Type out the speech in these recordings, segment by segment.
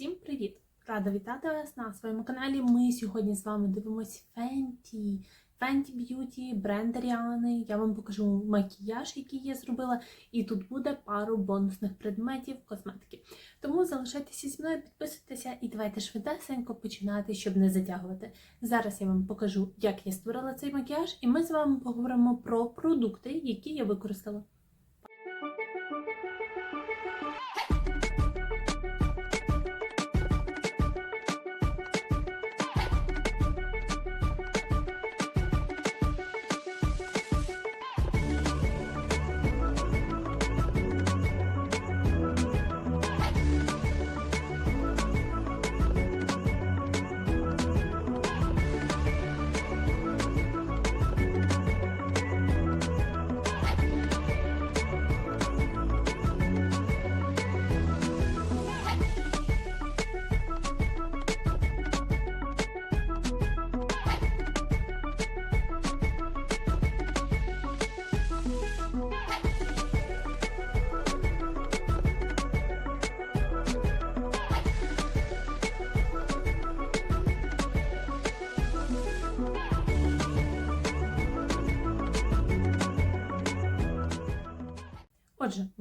Всім привіт! Рада вітати вас на своєму каналі. Ми сьогодні з вами дивимось Fenty. Fenty Beauty, бренд Аріани. Я вам покажу макіяж, який я зробила, і тут буде пару бонусних предметів косметики. Тому залишайтеся зі мною, підписуйтеся і давайте швидесенько починати, щоб не затягувати. Зараз я вам покажу, як я створила цей макіяж, і ми з вами поговоримо про продукти, які я використала.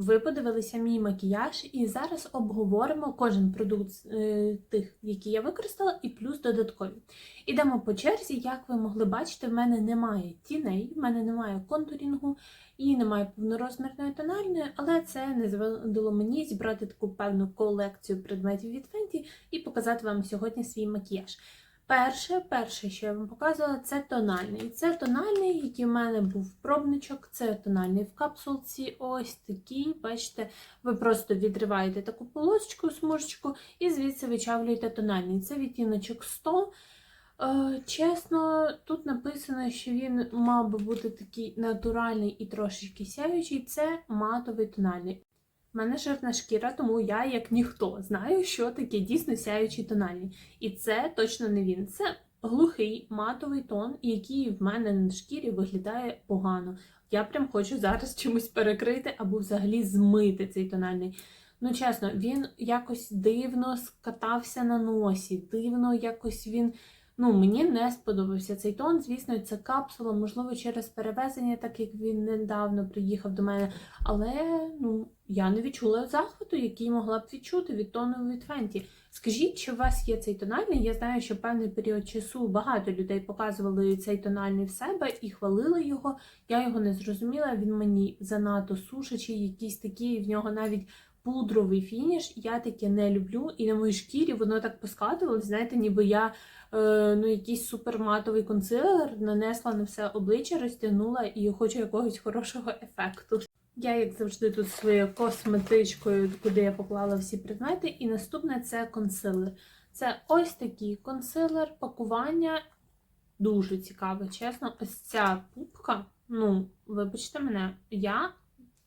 Ви подивилися мій макіяж, і зараз обговоримо кожен продукт е, тих, які я використала, і плюс додаткові. Ідемо по черзі. Як ви могли бачити, в мене немає тіней, в мене немає контурінгу і немає повнорозмірної тональної, але це не завадило мені зібрати таку певну колекцію предметів від Fenty і показати вам сьогодні свій макіяж. Перше, перше, що я вам показувала, це тональний. Це тональний, який в мене був пробничок, це тональний в капсулці. Ось такий. Бачите, ви просто відриваєте таку полосочку, смужечку, і звідси вичавлюєте тональний. Це відтіночок 100. Е, Чесно, тут написано, що він мав би бути такий натуральний і трошечки сяючий. Це матовий тональний. У мене жирна шкіра, тому я, як ніхто, знаю, що таке дійсно сяючий тональний. І це точно не він. Це глухий матовий тон, який в мене на шкірі виглядає погано. Я прям хочу зараз чимось перекрити або взагалі змити цей тональний. Ну, чесно, він якось дивно скатався на носі, дивно якось він. Ну, мені не сподобався цей тон. Звісно, це капсула, можливо, через перевезення, так як він недавно приїхав до мене. Але ну, я не відчула захвату, який могла б відчути від тону від Fenty. Скажіть, чи у вас є цей тональний? Я знаю, що певний період часу багато людей показували цей тональний в себе і хвалили його. Я його не зрозуміла. Він мені занадто сушачий, якийсь такий, в нього навіть. Пудровий фініш, я таке не люблю, і на моїй шкірі воно так поскатувалось, знаєте, ніби я е, ну, якийсь суперматовий консилер нанесла на все обличчя, розтягнула і хочу якогось хорошого ефекту. Я, як завжди, тут своєю косметичкою, куди я поклала всі предмети. І наступне це консилер. Це ось такий консилер, пакування дуже цікаве, чесно. Ось ця пупка, ну, вибачте мене, я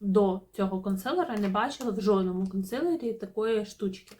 до цього консилера не бачила в жодному консилері такої штучки.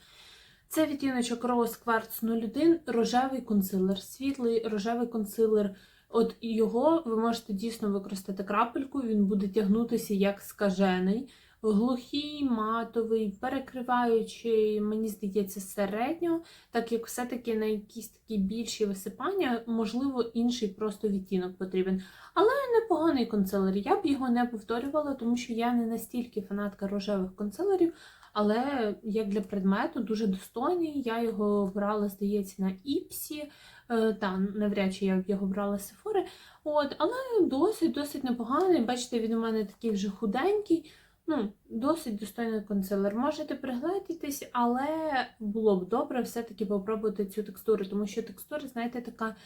Це відтіночок Rose Quartz 01, рожевий консилер, світлий рожевий консилер. От його ви можете дійсно використати крапельку, він буде тягнутися як скажений, глухий, матовий, перекриваючий, мені здається, середньо, так як все-таки на якісь такі більші висипання, можливо, інший просто відтінок потрібен. Але непоганий консилер. Я б його не повторювала, тому що я не настільки фанатка рожевих консилерів, але як для предмету дуже достойний. Я його брала, здається, на Іпсі. Та, навряд чи я б його брала з Сефори. От, але досить-досить непоганий. Бачите, він у мене такий вже худенький. Ну, досить достойний консилер. Можете пригледітись, але було б добре все-таки попробувати цю текстуру, тому що текстура, знаєте, така.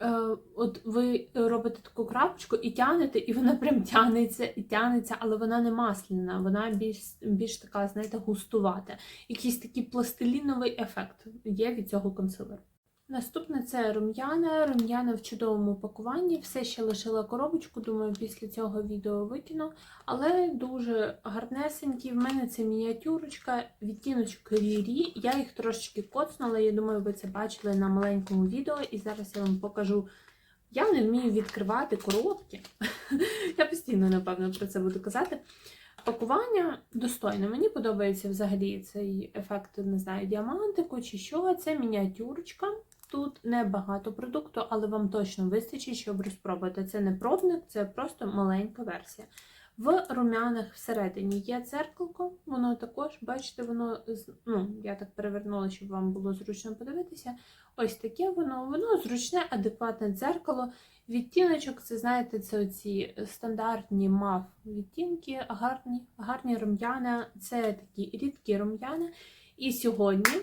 Е, от ви робите таку крапочку і тягнете, і вона прям тягнеться і тягнеться, але вона не масляна, вона більш більш така, знаєте, густувата. Якийсь такий пластиліновий ефект є від цього консилеру. Наступне це рум'яна. Рум'яна в чудовому пакуванні. Все ще лишила коробочку, думаю, після цього відео викину. Але дуже гарнесенькі. В мене це мініатюрочка, відтіночок Рірі. Я їх трошечки коцнула, я думаю, ви це бачили на маленькому відео. І зараз я вам покажу. Я не вмію відкривати коробки. Я постійно, напевно, про це буду казати. Пакування достойне. Мені подобається взагалі цей ефект, не знаю, діамантику чи що. Це мініатюрочка. Тут небагато продукту, але вам точно вистачить, щоб розпробувати. Це не пробник, це просто маленька версія. В рум'янах всередині є дзеркалко, воно також, бачите, воно ну, я так перевернула, щоб вам було зручно подивитися. Ось таке воно, воно зручне, адекватне дзеркало. Відтіночок, це знаєте, це оці стандартні мав відтінки, гарні, гарні рум'яна, це такі рідкі рум'яна. І сьогодні,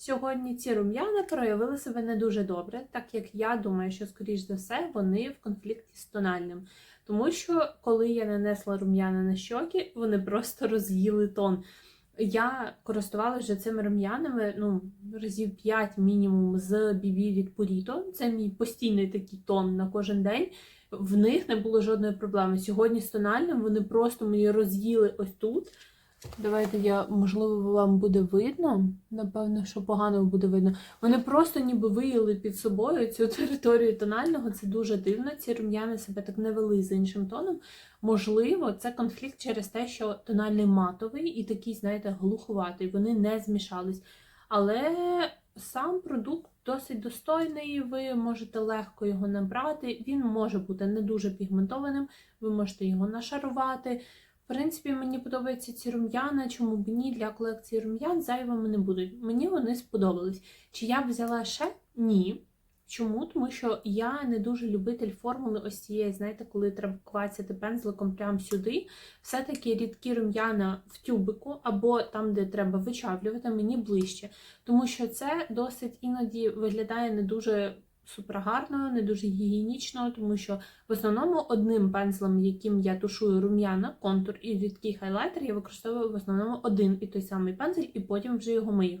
сьогодні ці рум'яна проявили себе не дуже добре, так як я думаю, що, скоріш за все, вони в конфлікті з тональним. Тому що коли я нанесла рум'яна на щоки, вони просто роз'їли тон. Я користувалася вже цими рум'янами ну, разів 5 мінімум з BB від Purito. Це мій постійний такий тон на кожен день. В них не було жодної проблеми. Сьогодні з тональним вони просто мені роз'їли ось тут. Давайте я, можливо, вам буде видно. Напевно, що погано буде видно. Вони просто ніби виїли під собою цю територію тонального. Це дуже дивно. Ці рум'яни себе так не вели з іншим тоном. Можливо, це конфлікт через те, що тональний матовий і такий, знаєте, глуховатий. Вони не змішались. Але сам продукт досить достойний, ви можете легко його набрати. Він може бути не дуже пігментованим, ви можете його нашарувати. В принципі, мені подобаються ці рум'яна, чому б ні для колекції рум'ян зайвими не будуть. Мені вони сподобались. Чи я б взяла ще? Ні. Чому? Тому що я не дуже любитель формули ось цієї, знаєте, коли треба квацяти пензликом прямо сюди. Все-таки рідкі рум'яна в тюбику або там, де треба вичавлювати, мені ближче. Тому що це досить іноді виглядає не дуже супергарно, не дуже гігієнічно, тому що в основному одним пензлем, яким я тушую рум'яна, контур і рідкий хайлайтер, я використовую в основному один і той самий пензель, і потім вже його мию.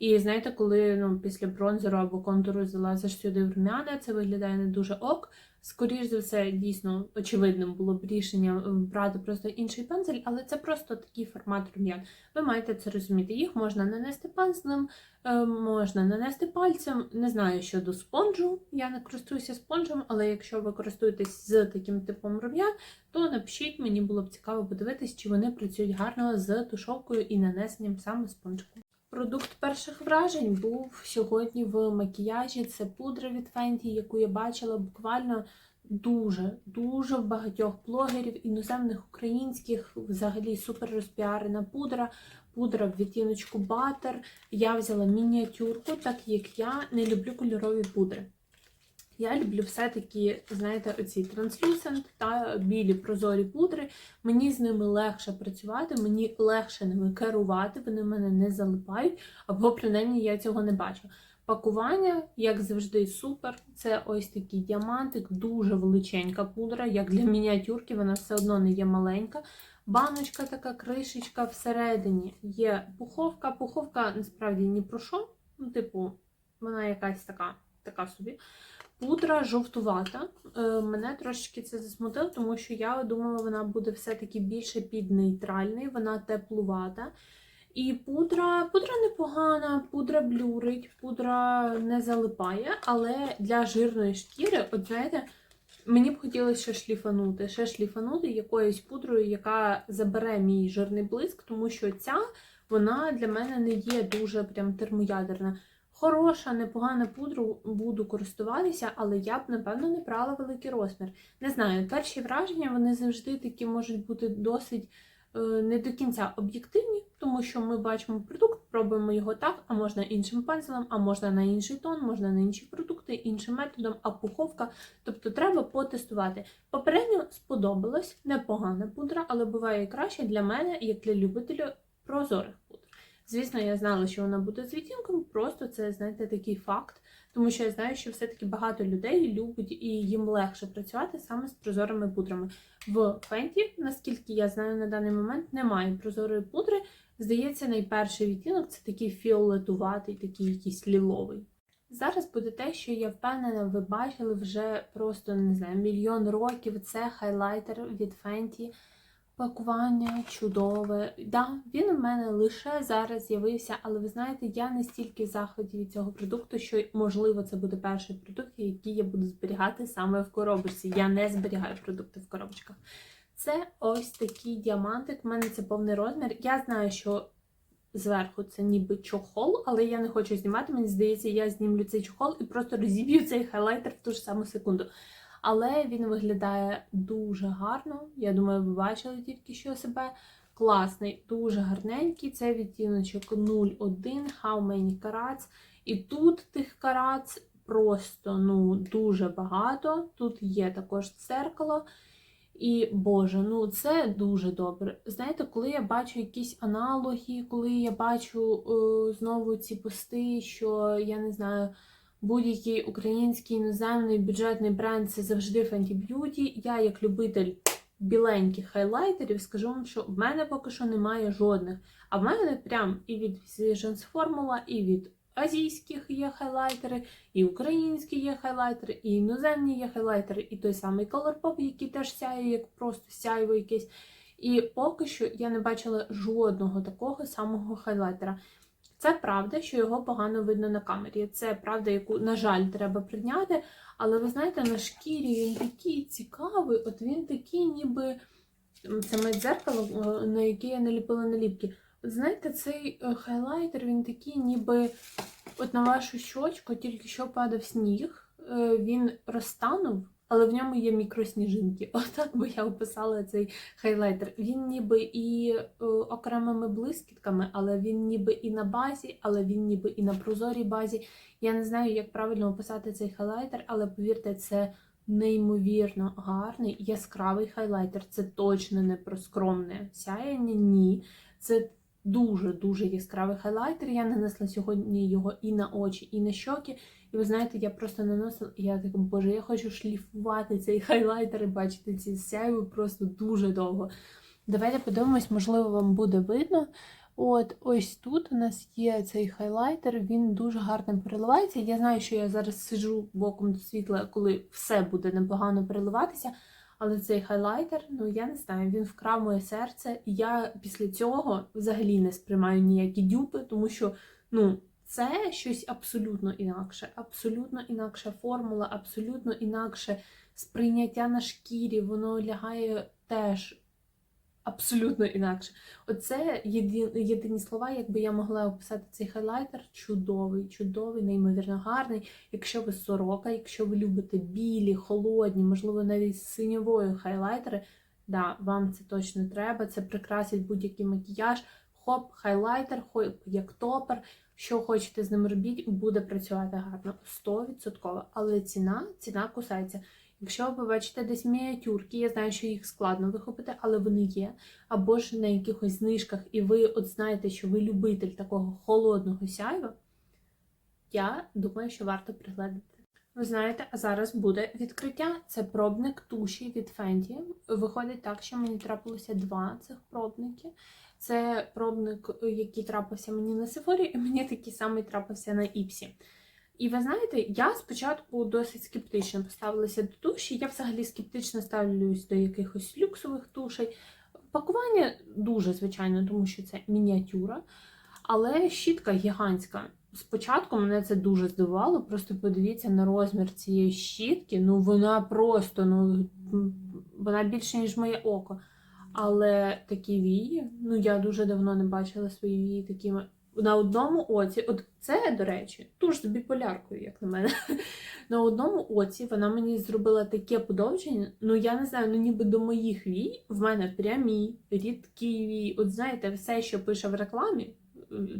І знаєте, коли ну, після бронзеру або контуру залазиш сюди в рум'яна, це виглядає не дуже ок. Скоріш за все, дійсно очевидним було б рішення брати просто інший пензель, але це просто такий формат рум'ян. Ви маєте це розуміти. Їх можна нанести пензлем, е, можна нанести пальцем. Не знаю щодо спонжу. Я не користуюся спонжем, але якщо ви користуєтесь з таким типом рум'ян, то напишіть, мені було б цікаво подивитись, чи вони працюють гарно з тушовкою і нанесенням саме спонжику. Продукт перших вражень був сьогодні в макіяжі. Це пудра від Fenty, яку я бачила буквально дуже, дуже в багатьох блогерів, іноземних, українських, взагалі супер розпіарена пудра. Пудра в відтіночку батер. Я взяла мініатюрку, так як я не люблю кольорові пудри. Я люблю все-таки, знаєте, оці транслюсент та білі прозорі пудри. Мені з ними легше працювати, мені легше ними керувати, вони мене не залипають, або принаймні я цього не бачу. Пакування, як завжди, супер. Це ось такий діамантик, дуже величенька пудра. Як для мініатюрки, вона все одно не є маленька. Баночка така кришечка всередині є пуховка. Пуховка насправді ні про що. Ну, типу, вона якась така, така собі. Пудра жовтувата. Е, Мене трошечки це засмутило, тому що я думала, вона буде все-таки більше під нейтральний, вона теплувата. І пудра, пудра непогана, пудра блюрить, пудра не залипає, але для жирної шкіри, от знаєте, мені б хотілося ще шліфанути, ще шліфанути якоюсь пудрою, яка забере мій жирний блиск, тому що ця вона для мене не є дуже прям термоядерна. Хороша, непогана пудру буду користуватися, але я б, напевно, не брала великий розмір. Не знаю, перші враження вони завжди такі можуть бути досить е, не до кінця об'єктивні, тому що ми бачимо продукт, пробуємо його так, а можна іншим пензлем, а можна на інший тон, можна на інші продукти, іншим методом, а пуховка. Тобто треба потестувати. Попередньо сподобалось, непогана пудра, але буває краще для мене, як для любителів прозорих. Звісно, я знала, що вона буде з відтінком, просто це, знаєте, такий факт. Тому що я знаю, що все-таки багато людей любить і їм легше працювати саме з прозорими пудрами. В Fenty, наскільки я знаю на даний момент, немає прозорої пудри. Здається, найперший відтінок це такий фіолетуватий, такий якийсь ліловий. Зараз буде те, що я впевнена, ви бачили вже просто не знаю, мільйон років. Це хайлайтер від Fenty. Пакування чудове. Да, він у мене лише зараз з'явився, але ви знаєте, я не стільки в захваті від цього продукту, що можливо це буде перший продукт, який я буду зберігати саме в коробочці. Я не зберігаю продукти в коробочках. Це ось такий діамантик. У мене це повний розмір. Я знаю, що зверху це ніби чохол, але я не хочу знімати. Мені здається, я знімлю цей чохол і просто розіб'ю цей хайлайтер в ту ж саму секунду. Але він виглядає дуже гарно. Я думаю, ви бачили тільки що себе. Класний, дуже гарненький. Це відтіночок 01 How many carats. І тут тих карац просто ну, дуже багато. Тут є також дзеркало. І Боже, ну це дуже добре. Знаєте, коли я бачу якісь аналоги, коли я бачу е, знову ці пости, що я не знаю, будь-який український іноземний бюджетний бренд це завжди Fenty Beauty. Я, як любитель біленьких хайлайтерів, скажу вам, що в мене поки що немає жодних. А в мене прям і від Visions Formula, і від азійських є хайлайтери, і українські є хайлайтери, і іноземні є хайлайтери, і той самий Colourpop, який теж сяє, як просто сяйво якесь. І поки що я не бачила жодного такого самого хайлайтера. Це правда, що його погано видно на камері. Це правда, яку, на жаль, треба прийняти. Але ви знаєте, на шкірі він такий цікавий, от він такий, ніби це моє дзеркало, на яке я наліпила наліпки. От знаєте, цей е, хайлайтер, він такий, ніби от на вашу щочку тільки що падав сніг, е, він розтанув, але в ньому є мікросніжинки. Отак би я описала цей хайлайтер. Він ніби і е, окремими блискітками, але він ніби і на базі, але він ніби і на прозорій базі. Я не знаю, як правильно описати цей хайлайтер, але повірте, це неймовірно гарний, яскравий хайлайтер. Це точно не про скромне сяяння, ні. Це дуже-дуже яскравий хайлайтер. Я нанесла сьогодні його і на очі, і на щоки. І ви знаєте, я просто наносила, і я така, боже, я хочу шліфувати цей хайлайтер і бачити ці сяйви просто дуже довго. Давайте подивимось, можливо, вам буде видно. От ось тут у нас є цей хайлайтер, він дуже гарно переливається. Я знаю, що я зараз сиджу боком до світла, коли все буде непогано переливатися. Але цей хайлайтер, ну я не знаю, він вкрав моє серце. І я після цього взагалі не сприймаю ніякі дюпи, тому що ну, це щось абсолютно інакше, абсолютно інакша формула, абсолютно інакше сприйняття на шкірі, воно лягає теж абсолютно інакше. Оце єдині, єдині слова, якби я могла описати цей хайлайтер. Чудовий, чудовий, неймовірно гарний. Якщо ви сорока, якщо ви любите білі, холодні, можливо, навіть з синьовою хайлайтери, да, вам це точно треба. Це прикрасить будь-який макіяж. Хоп, хайлайтер, хоп, як топер. Що хочете з ним робіть, буде працювати гарно. 100%. Але ціна, ціна кусається. Якщо ви побачите десь мініатюрки, я знаю, що їх складно вихопити, але вони є. Або ж на якихось знижках, і ви от знаєте, що ви любитель такого холодного сяйва, я думаю, що варто пригледати. Ви знаєте, а зараз буде відкриття. Це пробник туші від Fenty. Виходить так, що мені трапилося два цих пробники. Це пробник, який трапився мені на Сефорі, і мені такий самий трапився на Іпсі. І ви знаєте, я спочатку досить скептично поставилася до туші. Я взагалі скептично ставлюсь до якихось люксових тушей. Пакування дуже звичайно, тому що це мініатюра. Але щітка гігантська. Спочатку мене це дуже здивувало. Просто подивіться на розмір цієї щітки. Ну, вона просто, ну, вона більше, ніж моє око. Але такі вії, ну я дуже давно не бачила свої вії такими на одному оці, от це, до речі, ту ж з біполяркою, як на мене. На одному оці вона мені зробила таке подовження, ну я не знаю, ну ніби до моїх вій в мене прямі, рідкі вій. От знаєте, все, що пише в рекламі,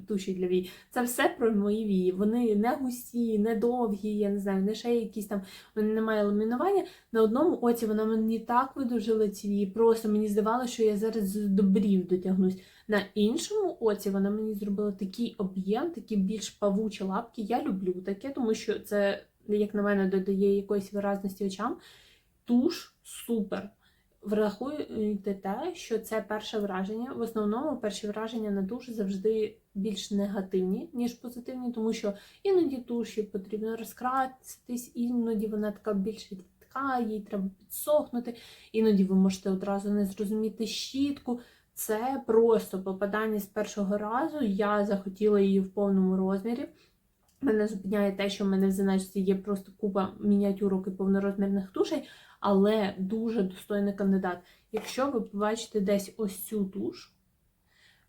туші для вій, це все про мої вії. Вони не густі, не довгі, я не знаю, не ще якісь там, вони немає ламінування. На одному оці вона мені так видовжила ці вії, просто мені здавалося, що я зараз до брів дотягнусь. На іншому оці вона мені зробила такий об'єм, такі більш павучі лапки. Я люблю таке, тому що це, як на мене, додає якоїсь виразності очам. Туш супер. Врахуйте те, що це перше враження. В основному перші враження на туш завжди більш негативні, ніж позитивні, тому що іноді туші потрібно розкраситись, іноді вона така більш відтка, їй треба підсохнути, іноді ви можете одразу не зрозуміти щітку. Це просто попадання з першого разу. Я захотіла її в повному розмірі. Мене зупиняє те, що в мене в заначці є просто купа мініатюрок і повнорозмірних тушей, але дуже достойний кандидат. Якщо ви побачите десь ось цю туш,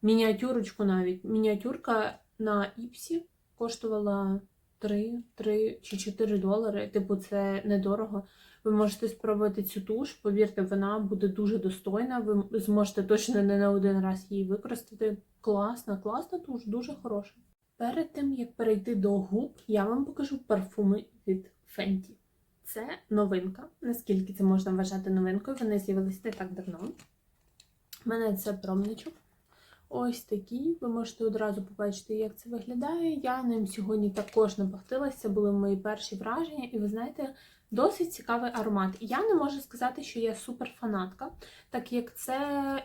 мініатюрочку навіть, мініатюрка на Іпсі коштувала 3, 3 чи 4 долари. Типу, це недорого. Ви можете спробувати цю туш, повірте, вона буде дуже достойна. Ви зможете точно не на один раз її використати. Класна, класна туш, дуже хороша. Перед тим як перейти до губ, я вам покажу парфуми від Fenty. Це новинка, наскільки це можна вважати новинкою. Вони з'явилися не так давно. У мене це промничок. Ось такий. Ви можете одразу побачити, як це виглядає. Я ним сьогодні також набахтилася. Це були мої перші враження, і ви знаєте, досить цікавий аромат. Я не можу сказати, що я суперфанатка, так як це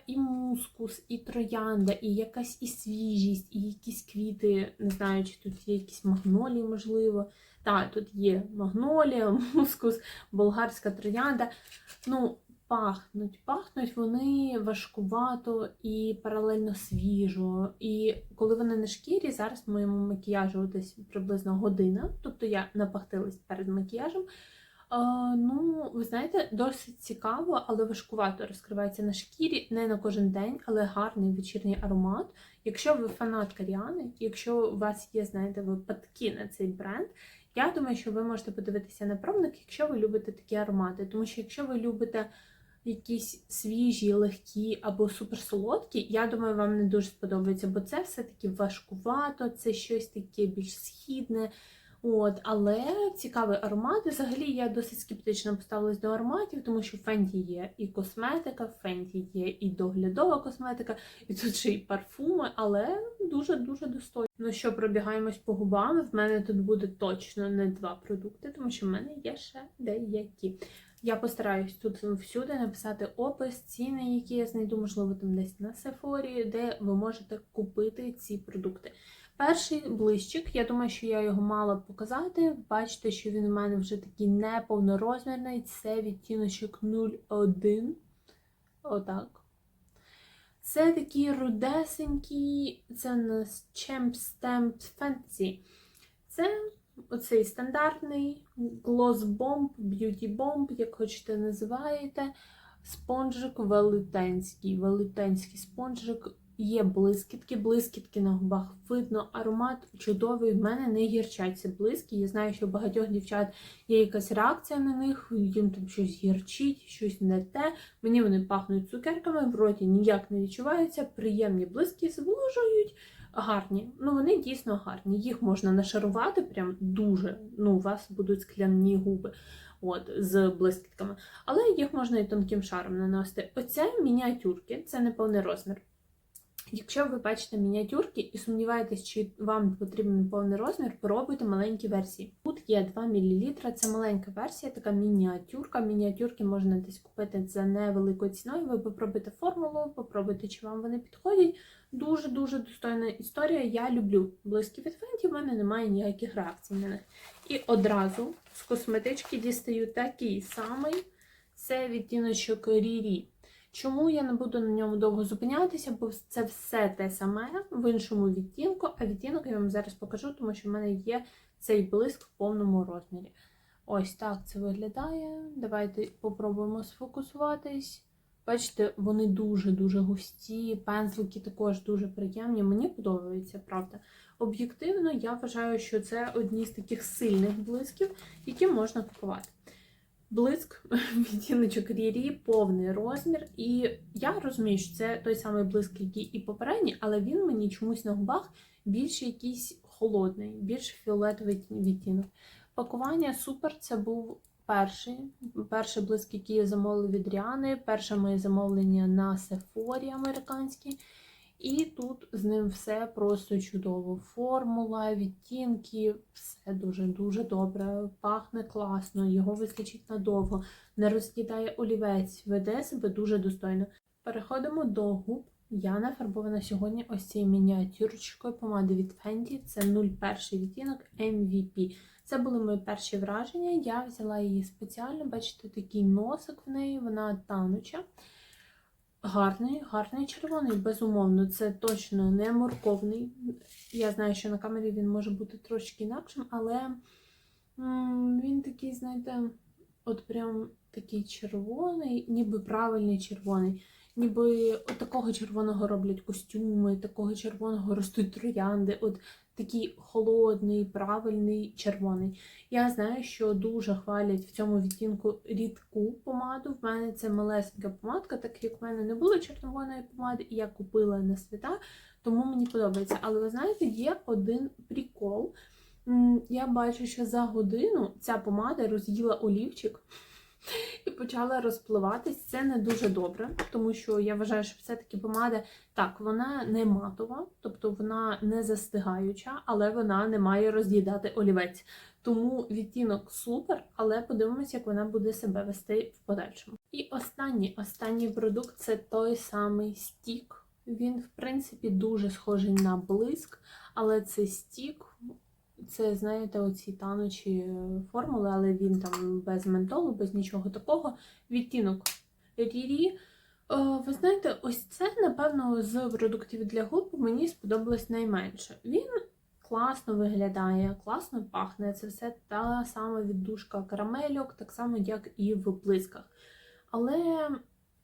і мускус, і троянда, і якась і свіжість, і якісь квіти. Не знаю, чи тут є якісь магнолії, можливо. Так, тут є магнолія, мускус, болгарська троянда. Ну, пахнуть, пахнуть вони важкувато і паралельно свіжо. І коли вони на шкірі, зараз в моєму макіяжу десь приблизно година, тобто я напахтилась перед макіяжем. Ну, ви знаєте, досить цікаво, але важкувато розкривається на шкірі, не на кожен день, але гарний вечірній аромат. Якщо ви фанатка Ріани, якщо у вас є, знаєте, випадки на цей бренд, я думаю, що ви можете подивитися на пробник, якщо ви любите такі аромати. Тому що якщо ви любите якісь свіжі, легкі або суперсолодкі, я думаю, вам не дуже сподобається, бо це все-таки важкувато, це щось таке більш східне. От, Але цікавий аромат. Взагалі я досить скептично поставилась до ароматів, тому що в Фенті є і косметика, в Фенті є і доглядова косметика, і тут ще й парфуми, але дуже-дуже достойно. Ну що, пробігаємось по губам. В мене тут буде точно не два продукти, тому що в мене є ще деякі. Я постараюсь тут всюди написати опис, ціни, які я знайду, можливо, там десь на Сефорі, де ви можете купити ці продукти. Перший блищик, я думаю, що я його мала показати. Бачите, що він у мене вже такий неповнорозмірний. Це відтіночок 01. Отак. Це такі рудесенькі, це у нас Champ Stamped Fancy. Це оцей стандартний Gloss Bomb, Beauty Bomb, як хочете називаєте. Спонжик велетенський. Велетенський спонжик. Є блискітки, блискітки на губах видно, аромат чудовий. В мене не гірчать ці блиски. Я знаю, що у багатьох дівчат є якась реакція на них, їм там щось гірчить, щось не те. Мені вони пахнуть цукерками, в роті ніяк не відчуваються, приємні блиски зволожують. Гарні, ну вони дійсно гарні. Їх можна нашарувати прям дуже. Ну, у вас будуть скляні губи от, з блискітками. Але їх можна і тонким шаром наносити. Оце мініатюрки, це не повний розмір. Якщо ви бачите мініатюрки і сумніваєтесь, чи вам потрібен повний розмір, пробуйте маленькі версії. Тут є 2 мл, це маленька версія, така мініатюрка. Мініатюрки можна десь купити за невеликою ціною. Ви попробуйте формулу, попробуйте, чи вам вони підходять. Дуже-дуже достойна історія. Я люблю близькі від Фенті, в мене немає ніяких реакцій на них. І одразу з косметички дістаю такий самий це відтіночок Рірі. Чому я не буду на ньому довго зупинятися, бо це все те саме в іншому відтінку, а відтінок я вам зараз покажу, тому що в мене є цей блиск в повному розмірі. Ось так це виглядає. Давайте попробуємо сфокусуватись. Бачите, вони дуже-дуже густі, пензлики також дуже приємні. Мені подобається, правда. Об'єктивно, я вважаю, що це одні з таких сильних блисків, які можна купувати. Блиск, відтіночок Рірі, повний розмір. І я розумію, що це той самий блиск, який і попередній, але він мені чомусь на губах більш якийсь холодний, більш фіолетовий відтінок. Пакування супер, це був перший перший блиск, який я замовила від Ріани, перше моє замовлення на Сефорі американській. І тут з ним все просто чудово. Формула, відтінки, все дуже-дуже добре, пахне класно, його вистачить надовго, не розкидає олівець, веде себе дуже достойно. Переходимо до губ. Я нафарбована сьогодні ось цією мініатюрочкою помади від Fenty. Це 01 відтінок MVP. Це були мої перші враження. Я взяла її спеціально, бачите, такий носик в неї, вона тануча. Гарний, гарний червоний, безумовно. Це точно не морковний. Я знаю, що на камері він може бути трошки інакшим, але він такий, знаєте, от прям такий червоний, ніби правильний червоний. Ніби от такого червоного роблять костюми, такого червоного ростуть троянди. От такий холодний, правильний червоний. Я знаю, що дуже хвалять в цьому відтінку рідку помаду. В мене це малесенька помадка, так як в мене не було червоної помади, і я купила на свята, тому мені подобається. Але ви знаєте, є один прикол. Я бачу, що за годину ця помада роз'їла олівчик і почала розпливатись. Це не дуже добре, тому що я вважаю, що все-таки помада так, вона не матова, тобто вона не застигаюча, але вона не має роз'їдати олівець. Тому відтінок супер, але подивимося, як вона буде себе вести в подальшому. І останній останній продукт це той самий стік. Він, в принципі, дуже схожий на блиск, але це стік. Це, знаєте, оці танучі е, формули, але він там без ментолу, без нічого такого. Відтінок Рірі. Е, Ви знаєте, ось це, напевно, з продуктів для губ мені сподобалось найменше. Він класно виглядає, класно пахне. Це все та сама віддушка карамельок, так само, як і в блисках. Але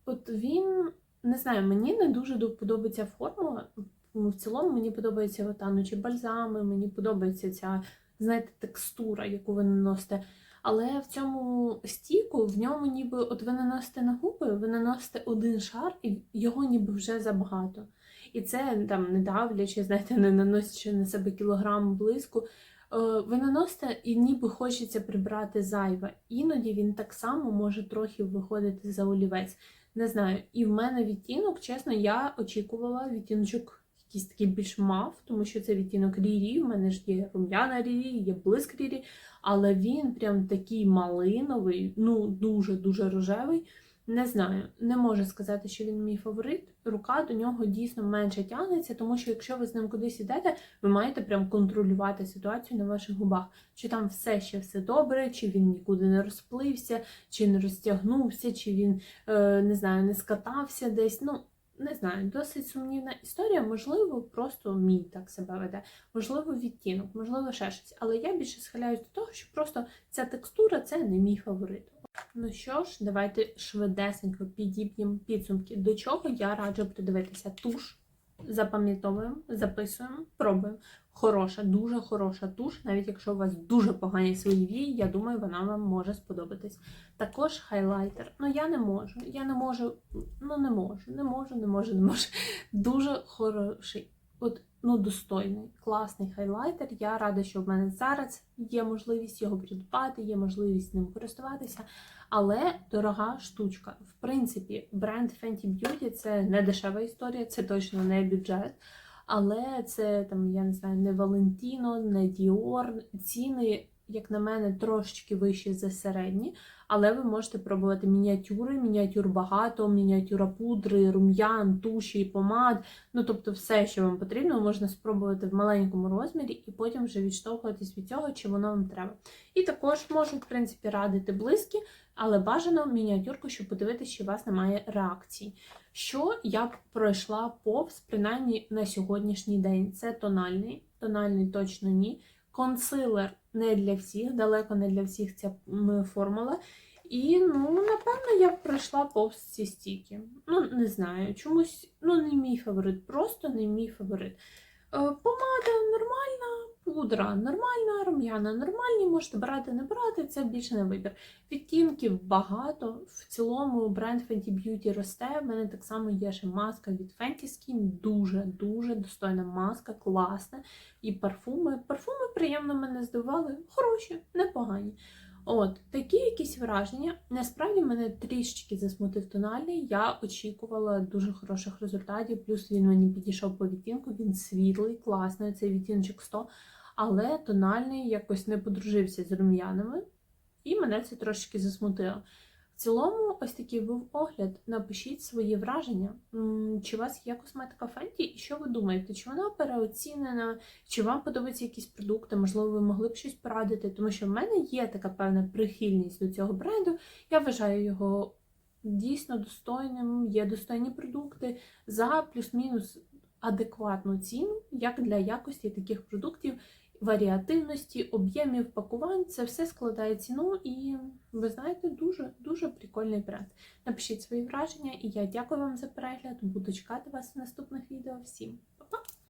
от він, не знаю, мені не дуже подобається формула. Ну, В цілому мені подобаються танучі бальзами, мені подобається ця, знаєте, текстура, яку ви наносите. Але в цьому стіку, в ньому ніби, от ви наносите на губи, ви наносите один шар, і його ніби вже забагато. І це там не давлячи, знаєте, не наносячи на себе кілограм блиску. е, Ви наносите і ніби хочеться прибрати зайве. Іноді він так само може трохи виходити за олівець. Не знаю. І в мене відтінок, чесно, я очікувала відтіночок якийсь такий більш мав, тому що це відтінок рірі. В мене ж є рум'яна рірі, є блиск рірі, але він прям такий малиновий, ну дуже-дуже рожевий. Не знаю, не можу сказати, що він мій фаворит. Рука до нього дійсно менше тягнеться, тому що якщо ви з ним кудись йдете, ви маєте прям контролювати ситуацію на ваших губах. Чи там все ще все добре, чи він нікуди не розплився, чи не розтягнувся, чи він е, не знаю, не скатався десь. Ну не знаю, досить сумнівна історія. Можливо, просто мій так себе веде, можливо, відтінок, можливо, ще щось. Але я більше схиляюсь до того, що просто ця текстура це не мій фаворит. Ну що ж, давайте швидесенько підіб'ємо підсумки. До чого я раджу придивитися туш. Запам'ятовуємо, записуємо, пробуємо. Хороша, дуже хороша туш, навіть якщо у вас дуже погані свої вії, я думаю, вона вам може сподобатись. Також хайлайтер. Ну я не можу. Я не можу, ну не можу, не можу, не можу, не можу. Дуже хороший, от ну достойний, класний хайлайтер. Я рада, що в мене зараз є можливість його придбати, є можливість ним користуватися. Але дорога штучка. В принципі, бренд Fenty Beauty це не дешева історія, це точно не бюджет. Але це там, я не знаю, не Валентіно, не Діор. Ціни, як на мене, трошечки вищі за середні. Але ви можете пробувати мініатюри, мініатюр багато, мініатюра пудри, рум'ян, туші, помад. Ну тобто, все, що вам потрібно, можна спробувати в маленькому розмірі і потім вже відштовхуватись від цього, чи воно вам треба. І також можу, в принципі, радити близькі, але бажано мініатюрку, щоб подивитися, чи у вас немає реакцій. Що я пройшла повз, принаймні на сьогоднішній день. Це тональний, тональний точно ні. Консилер не для всіх, далеко не для всіх ця формула. І, ну, напевно, я пройшла повз ці стіки. Ну, не знаю, чомусь, ну, не мій фаворит, просто не мій фаворит. Е, Помада нормальна, пудра нормальна, рум'яна нормальні, можете брати, не брати, це більше не вибір. Відтінків багато. В цілому бренд Fenty Beauty росте. В мене так само є ще маска від Fenty Skin. Дуже-дуже достойна маска, класна. І парфуми. Парфуми приємно мене здивували. Хороші, непогані. От, такі якісь враження. Насправді мене трішечки засмутив тональний. Я очікувала дуже хороших результатів. Плюс він мені підійшов по відтінку, він світлий, класний, цей відтіночок 100. Але тональний якось не подружився з рум'янами, і мене це трошечки засмутило. Цілому, ось такий був огляд. Напишіть свої враження. Чи у вас є косметика Фенті, і що ви думаєте? Чи вона переоцінена, чи вам подобаються якісь продукти? Можливо, ви могли б щось порадити, тому що в мене є така певна прихильність до цього бренду. Я вважаю його дійсно достойним, є достойні продукти за плюс-мінус адекватну ціну, як для якості таких продуктів, варіативності, об'ємів пакувань. Це все складає ціну, і ви знаєте, дуже дуже прикольний бренд. Напишіть свої враження, і я дякую вам за перегляд. Буду чекати вас в наступних відео. Всім!